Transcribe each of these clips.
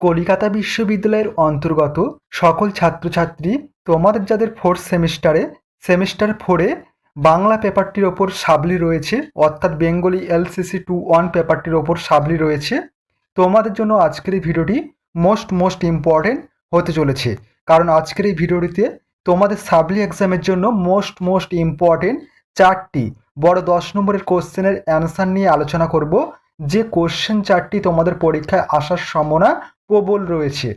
কলিকাতা বিশ্ববিদ্যালয়ের অন্তর্গত সকল ছাত্রছাত্রী, তোমাদের যাদের ফোর্থ সেমিস্টারে সেমিস্টার ফোরে বাংলা পেপারটির ওপর সাবলি রয়েছে, অর্থাৎ বেঙ্গলি এলসিসি টু ওয়ান পেপারটির ওপর সাবলি রয়েছে, তোমাদের জন্য আজকের এই ভিডিওটি মোস্ট মোস্ট ইম্পর্টেন্ট হতে চলেছে। কারণ আজকের এই ভিডিওটিতে তোমাদের সাবলি এক্সামের জন্য মোস্ট মোস্ট ইম্পর্টেন্ট চারটি, বড় দশ নম্বরের কোশ্চেনের অ্যান্সার নিয়ে আলোচনা করব। যে কোশ্চেন চারটি তোমাদের পরীক্ষায় আসার সম্ভাবনা প্রবল রয়েছে।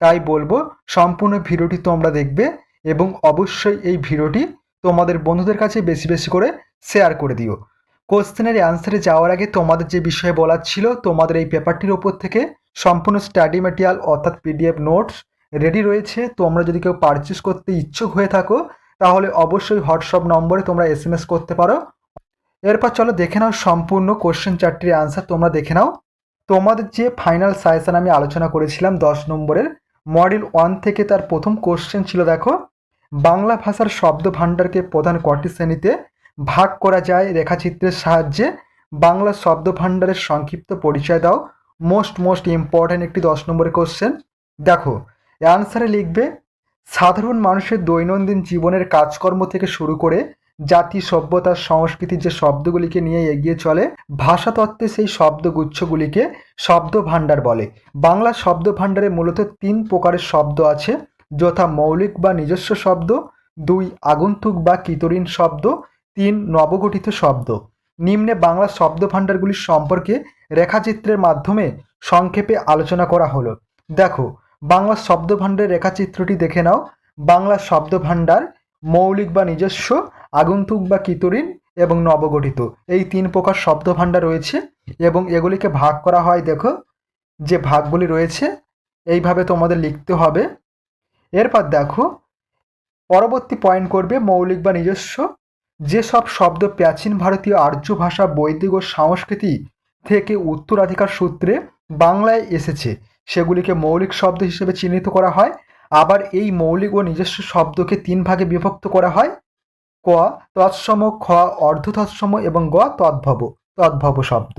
তাই বলব, সম্পূর্ণ ভিডিওটি তোমরা দেখবে এবং অবশ্যই এই ভিডিওটি তোমাদের বন্ধুদের কাছে বেশি বেশি করে শেয়ার করে দিও। কোশ্চেনের অ্যান্সারে যাওয়ার আগে তোমাদের যে বিষয়ে বলার ছিল, তোমাদের এই পেপারটির ওপর থেকে সম্পূর্ণ স্টাডি ম্যাটেরিয়াল অর্থাৎ পিডিএফ নোটস রেডি রয়েছে। তোমরা যদি কেউ পারচেস করতে ইচ্ছুক হয়ে থাকো, তাহলে অবশ্যই হোয়াটসঅ্যাপ নম্বরে তোমরা এস করতে পারো। এরপর চলো দেখে নাও সম্পূর্ণ কোশ্চেন চারটির অ্যান্সার তোমরা দেখে নাও। তোমাদের যে ফাইনাল সাজেশন আমি আলোচনা করেছিলাম দশ নম্বরের মডেল ওয়ান থেকে তার প্রথম কোশ্চেন ছিল দেখো, বাংলা ভাষার শব্দ ভাণ্ডারকে প্রধান কটি শ্রেণীতে ভাগ করা যায়? রেখাচিত্রের সাহায্যে বাংলা শব্দ ভাণ্ডারের সংক্ষিপ্ত পরিচয় দাও। মোস্ট মোস্ট ইম্পর্ট্যান্ট একটি দশ নম্বরের কোশ্চেন দেখো অ্যান্সারে লিখবে, সাধারণ মানুষের দৈনন্দিন জীবনের কাজকর্ম থেকে শুরু করে জাতি, সভ্যতা সংস্কৃতির যে শব্দগুলিকে নিয়ে এগিয়ে চলে, ভাষাতত্ত্বে সেই শব্দগুচ্ছগুলিকে শব্দ ভাণ্ডার বলে। বাংলা শব্দ ভাণ্ডারে মূলত তিন প্রকারের শব্দ আছে, যথা মৌলিক বা নিজস্ব শব্দ, দুই আগন্তুক বা কিতরিন শব্দ, তিন নবগঠিত শব্দ। নিম্নে বাংলা শব্দ ভাণ্ডারগুলি সম্পর্কে রেখাচিত্রের মাধ্যমে সংক্ষেপে আলোচনা করা হলো। দেখো, বাংলা শব্দ ভাণ্ডারের রেখাচিত্রটি দেখে নাও। বাংলা শব্দ ভাণ্ডার মৌলিক বা নিজস্ব আগন্তুক বা কিতরিন এবং নবগঠিত। এই তিন প্রকার শব্দ ভাণ্ডার রয়েছে এবং এগুলিকে ভাগ করা হয়, দেখো, যে ভাগগুলি রয়েছে, এইভাবে তোমাদের লিখতে হবে। এরপর দেখো, পরবর্তী পয়েন্ট করবে মৌলিক বা নিজস্ব। যেসব শব্দ প্রাচীন ভারতীয় আর্য ভাষা, বৈদিক ও সংস্কৃতি থেকে উত্তরাধিকার সূত্রে বাংলায় এসেছে, সেগুলিকে মৌলিক শব্দ হিসেবে চিহ্নিত করা হয়। আবার এই মৌলিক ও নিজস্ব শব্দকে তিন ভাগে বিভক্ত করা হয়। ক তৎসম খ অর্ধ তৎসম এবং গ তদ্ভব তদ্ভব শব্দ।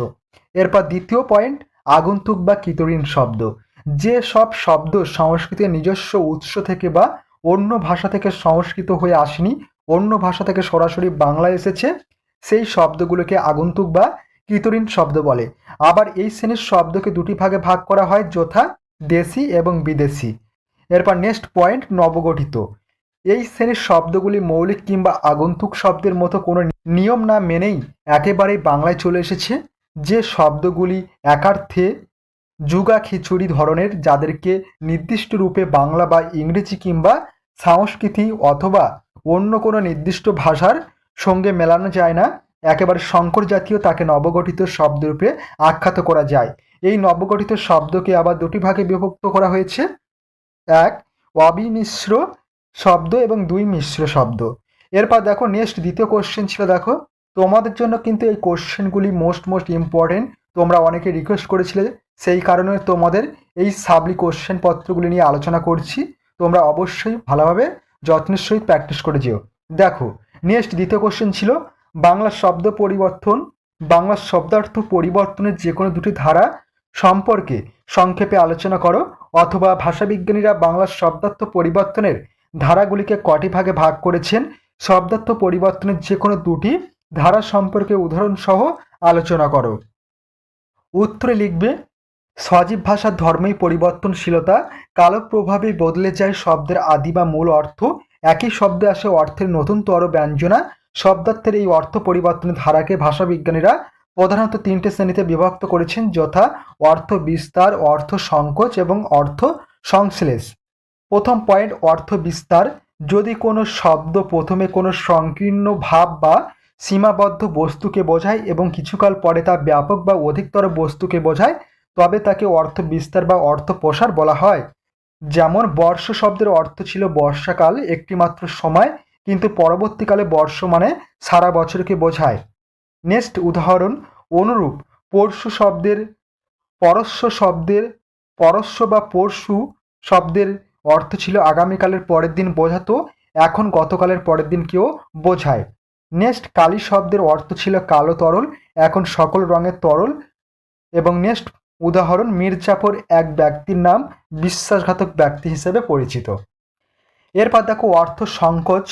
এরপর দ্বিতীয় পয়েন্ট আগন্তুক বা কিতরিন শব্দ। যে সব শব্দ সংস্কৃতের নিজস্ব উৎস থেকে বা অন্য ভাষা থেকে সংস্কৃত হয়ে আসেনি, অন্য ভাষা থেকে সরাসরি বাংলায় এসেছে, সেই শব্দগুলোকে আগন্তুক বা কিতরিন শব্দ বলে। আবার এই শ্রেণির শব্দকে দুটি ভাগে ভাগ করা হয়, যথা দেশি এবং বিদেশি। এরপর নেক্সট পয়েন্ট নবগঠিত। এই শ্রেণির শব্দগুলি মৌলিক কিংবা আগন্তুক শব্দের মতো কোনো নিয়ম না মেনেই একেবারেই বাংলায় চলে এসেছে, যে শব্দগুলি একার্থে যুগা খিচুড়ি ধরনের যাদেরকে নির্দিষ্ট রূপে বাংলা বা ইংরেজি কিংবা সংস্কৃতি অথবা অন্য কোনো নির্দিষ্ট ভাষার সঙ্গে মেলানো যায় না, একেবারে সংকর জাতীয় তাকে নবগঠিত শব্দরূপে আখ্যাত করা যায়। এই নবগঠিত শব্দকে আবার দুটি ভাগে বিভক্ত করা হয়েছে। এক অবিমিশ্র শব্দ এবং দুই মিশ্র শব্দ। এরপর দেখো নেক্সট দ্বিতীয় কোশ্চেন ছিল দেখো, তোমাদের জন্য কিন্তু এই কোশ্চেনগুলি মোস্ট মোস্ট ইম্পর্টেন্ট তোমরা অনেকে রিকোয়েস্ট করেছিলে, সেই কারণে তোমাদের এই সাবলি কোশ্চেন পত্রগুলি নিয়ে আলোচনা করছি। তোমরা অবশ্যই ভালোভাবে যত্নের সহিত প্র্যাকটিস করে যেও। দেখো নেক্সট দ্বিতীয় কোশ্চেন ছিল, বাংলা শব্দ পরিবর্তন, বাংলা শব্দার্থ পরিবর্তনের যে কোনো দুটি ধারা সম্পর্কে সংক্ষেপে আলোচনা করো, অথবা ভাষাবিজ্ঞানীরা বাংলার শব্দার্থ পরিবর্তনের ধারাগুলিকে কটি ভাগে ভাগ করেছেন? শব্দার্থ পরিবর্তনের যে কোনো দুটি ধারা সম্পর্কে উদাহরণসহ আলোচনা করো। উত্তরে লিখবে, সজীব ভাষার ধর্মেই পরিবর্তনশীলতা, কালো প্রভাবে বদলে যায় শব্দের আদি বা মূল অর্থ, একই শব্দে আসে অর্থের নতুনতর ব্যঞ্জনা, শব্দার্থের এই অর্থ পরিবর্তনের ধারাকে ভাষাবিজ্ঞানীরা প্রধানত তিনটে শ্রেণীতে বিভক্ত করেছেন, যথা অর্থ বিস্তার, অর্থ সংকোচ এবং অর্থ সংশ্লেষ। প্রথম পয়েন্ট অর্থ বিস্তার। যদি কোনো শব্দ প্রথমে কোনো সংকীর্ণ ভাব বা সীমাবদ্ধ বস্তুকে বোঝায় এবং কিছুকাল পরে তা ব্যাপক বা অধিকতর বস্তুকে বোঝায়, তবে তাকে অর্থ বিস্তার বা অর্থ প্রসার বলা হয়। যেমন, বর্ষ শব্দের অর্থ ছিল বর্ষাকাল, একটিমাত্র সময়, কিন্তু পরবর্তীকালে বর্ষ মানে সারা বছরকে বোঝায়। নেক্সট উদাহরণ, অনুরূপ, পরশু শব্দের, পরশ্ব শব্দের, পরশ্ব বা পরশু শব্দের অর্থ ছিল আগামীকালের পরের দিন বোঝাতো, এখন গতকালের পরের দিনকেও বোঝায়। নেক্সট, কালি শব্দের অর্থ ছিল কালো তরল, এখন সকল রঙের তরল। এবং নেক্সট, উদাহরণ মির্জাফর এক ব্যক্তির নাম বিশ্বাসঘাতক ব্যক্তি হিসেবে পরিচিত। এরপর দেখো, অর্থ সংকোচ।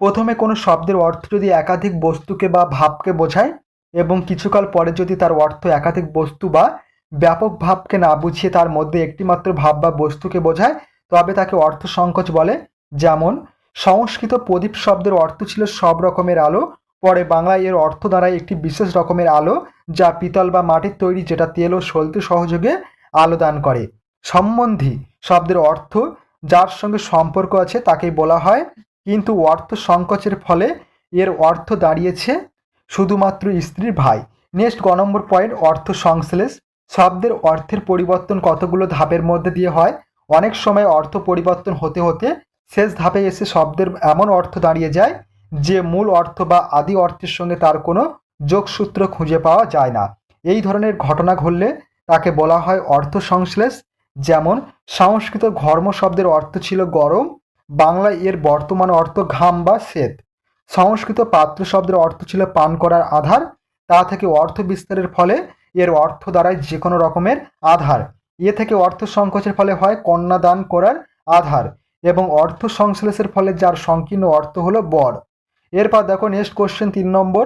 প্রথমে কোনো শব্দের অর্থ যদি একাধিক বস্তুকে বা ভাবকে বোঝায়, এবং কিছুকাল পরে যদি তার অর্থ একাধিক বস্তু বা ব্যাপক ভাবকে না বুঝিয়ে তার মধ্যে একটিমাত্র ভাব বা বস্তুকে বোঝায় তবে তাকে অর্থ সংকোচ বলে, যেমন, সংস্কৃত প্রদীপ শব্দের অর্থ ছিল সব রকমের আলো, পরে বাংলায় এর অর্থ দ্বারায় একটি বিশেষ রকমের আলো, যা পিতল বা মাটির তৈরি, যেটা তেল ও সলতে সহযোগে আলো দান করে। সম্বন্ধী শব্দের অর্থ, যার সঙ্গে সম্পর্ক আছে তাকেই বলা হয়, কিন্তু অর্থ সংকোচের ফলে এর অর্থ দাঁড়িয়েছে শুধুমাত্র স্ত্রীর ভাই। নেক্সট, গ নম্বর পয়েন্ট অর্থ সংশ্লেষ। শব্দের অর্থের পরিবর্তন কতগুলো ধাপের মধ্যে দিয়ে হয়? অনেক সময় অর্থ পরিবর্তন হতে হতে শেষ ধাপে এসে শব্দের এমন অর্থ দাঁড়িয়ে যায় যে মূল অর্থ বা আদি অর্থের সঙ্গে তার কোনো যোগসূত্র খুঁজে পাওয়া যায় না। এই ধরনের ঘটনা ঘটলে তাকে বলা হয় অর্থ সংশ্লেষ যেমন সংস্কৃত ঘর্ম শব্দের অর্থ ছিল গরম, বাংলায় এর বর্তমান অর্থ ঘাম বা শ্বেত। সংস্কৃত পাত্র শব্দের অর্থ ছিল পান করার আধার, তা থেকে অর্থ বিস্তারের ফলে এর অর্থ দ্বারায় যে কোনো রকমের আধার। এ থেকে অর্থ সংকোচের ফলে হয় কন্যা দান করার আধার এবং অর্থ সংশ্লেষের ফলে যার সংকীর্ণ অর্থ হলো বর। এরপর দেখো নেক্সট কোশ্চেন তিন নম্বর।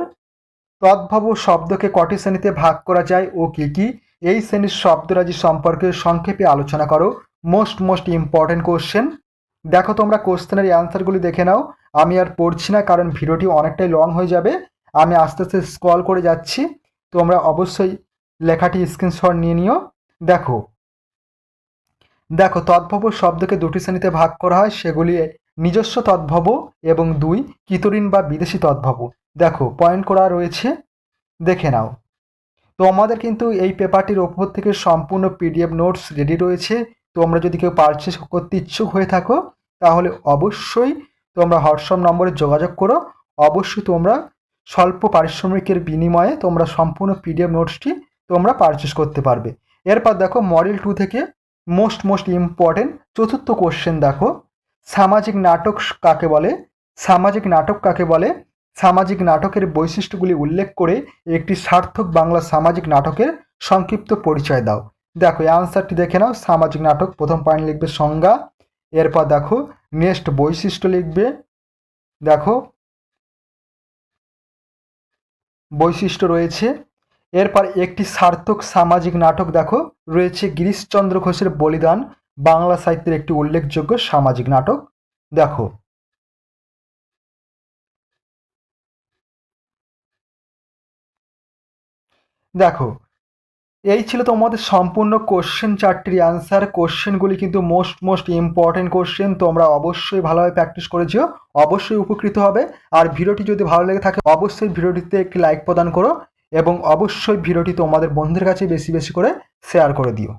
তদ্ভব শব্দকে কটি শ্রেণীতে ভাগ করা যায় ও কি কি? এই শ্রেণির শব্দরাজি সম্পর্কে সংক্ষেপে আলোচনা করো। মোস্ট মোস্ট ইম্পর্টেন্ট কোশ্চেন দেখো তোমরা কোশ্চেনের অ্যান্সারগুলি দেখে নাও। আমি আর পড়ছি না কারণ ভিডিওটি অনেকটাই লং হয়ে যাবে। আমি আস্তে আস্তে স্ক্রল করে যাচ্ছি। তোমরা অবশ্যই লেখাটি স্ক্রিনশট নিয়ে নিও। দেখো দেখো, তদ্ভব শব্দকে দুটি শ্রেণীতে ভাগ করা হয়, সেগুলি নিজস্ব তদ্ভব এবং দুই কিতরিন বা বিদেশি তদ্ভব। দেখো পয়েন্ট করা রয়েছে, দেখে নাও। তো আমাদের কিন্তু এই পেপারটির ওপর থেকে সম্পূর্ণ পিডিএফ নোটস রেডি রয়েছে। তোমরা যদি কেউ পারচেস করতে ইচ্ছুক হয়ে থাকো, তাহলে অবশ্যই তোমরা হোয়াটসঅ্যাপ নম্বরে যোগাযোগ করো। অবশ্যই তোমরা স্বল্প পারিশ্রমিকের বিনিময়ে তোমরা সম্পূর্ণ পিডিএফ নোটসটি তোমরা পারচেস করতে পারবে। এরপর দেখো মডেল টু থেকে মোস্ট মোস্ট ইম্পর্টেন্ট চতুর্থ কোশ্চেন দেখো। সামাজিক নাটক কাকে বলে? সামাজিক নাটক কাকে বলে? সামাজিক নাটকের বৈশিষ্ট্যগুলি উল্লেখ করে একটি সার্থক বাংলা সামাজিক নাটকের সংক্ষিপ্ত পরিচয় দাও। দেখো, এই আনসারটি দেখে নাও। সামাজিক নাটক, প্রথম পয়েন্ট লিখবে সংজ্ঞা। এরপর দেখো নেক্সট বৈশিষ্ট্য লিখবে। দেখো, বৈশিষ্ট্য রয়েছে এরপর একটি সার্থক সামাজিক নাটক দেখো, রয়েছে গিরিশচন্দ্র ঘোষের বলিদান, বাংলা সাহিত্যের একটি উল্লেখযোগ্য সামাজিক নাটক। দেখো। দেখো, এই ছিল তোমাদের সম্পূর্ণ কোশ্চেন চারটির অ্যান্সার কোশ্চেনগুলি কিন্তু মোস্ট মোস্ট ইম্পর্টেন্ট কোশ্চেন তোমরা অবশ্যই ভালোভাবে প্র্যাকটিস করেছিও অবশ্যই উপকৃত হবে। আর ভিডিওটি যদি ভালো লেগে থাকে, অবশ্যই ভিডিওটিতে একটি লাইক প্রদান করো। এবং অবশ্যই ভিডিওটি তোমাদের বন্ধুদের কাছে বেশি বেশি করে শেয়ার করে দিও।